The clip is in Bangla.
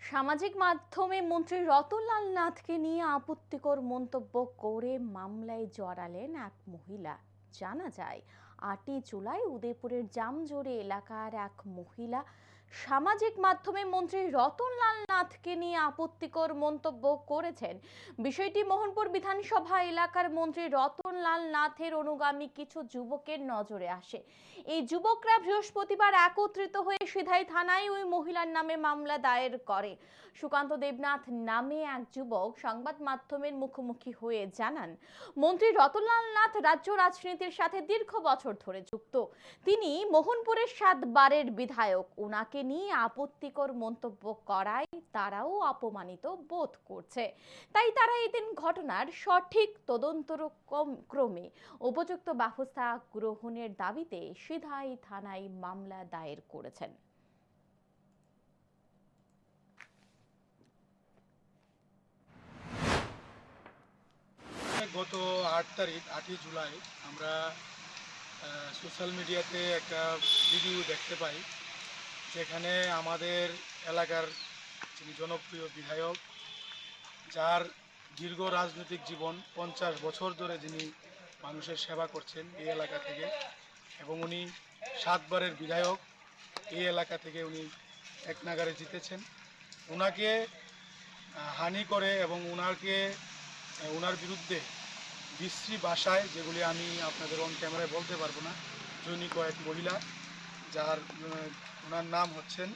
সামাজিক মাধ্যমে মন্ত্রী রতনলাল নাথকে নিয়ে আপত্তিকর মন্তব্য করে মামলায় জড়ালেন এক মহিলা। জানা যায়, আটই জুলাই উদয়পুরের জামজোড়ে এলাকার এক মহিলা সামাজিক মাধ্যমে মন্ত্রী রতনলাল নাথকে নিয়ে আপত্তিকর মন্তব্য করেছেন। বিষয়টি মোহনপুর বিধানসভা এলাকার মন্ত্রী রতনলাল নাথের অনুগামী কিছু যুবকের নজরে আসে। এই যুবকরা বৃহস্পতিবার একত্রিত হয়ে সিধাই থানায় ওই মহিলার নামে মামলা দায়ের করে। সুকান্ত দেবনাথ নামে এক যুবক সংবাদ মাধ্যমের মুখোমুখি হয়ে জানান, মন্ত্রী রতনলাল নাথ রাজ্য রাজনীতির সাথে দীর্ঘ বছর ধরে যুক্ত। তিনি মোহনপুরের সাতবারের বিধায়ক। ওনাকে নিয়ে আপত্তিকর মন্তব্য করায় তারাও অপমানিত বোধ করছে। তাই তারা এদিন ঘটনার সঠিক তদন্তর কম- ক্রমে উপযুক্ত ব্যবস্থা গ্রহণের দাবিতে সিধাই থানায় মামলা দায়ের করেছেন। গত আট তারিখ, আটই জুলাই আমরা সোশ্যাল মিডিয়াতে একটা ভিডিও দেখতে পাই, যেখানে আমাদের এলাকার যিনি জনপ্রিয় বিধায়ক, যার দীর্ঘ রাজনৈতিক জীবন, পঞ্চাশ বছর ধরে যিনি মানুষের সেবা করছেন এই এলাকা থেকে এবং উনি সাতবারের বিধায়ক, এই এলাকা থেকে উনি এক নাগারে জিতেছেন ওনাকে হানি করে এবং ওনাকে ওনার বিরুদ্ধে বিশ্রী ভাষায় যেগুলি আমি আপনাদের অন ক্যামেরায় বলতে পারব না জৈনিক কয়েক মহিলা, যার ওনার নাম হচ্ছেন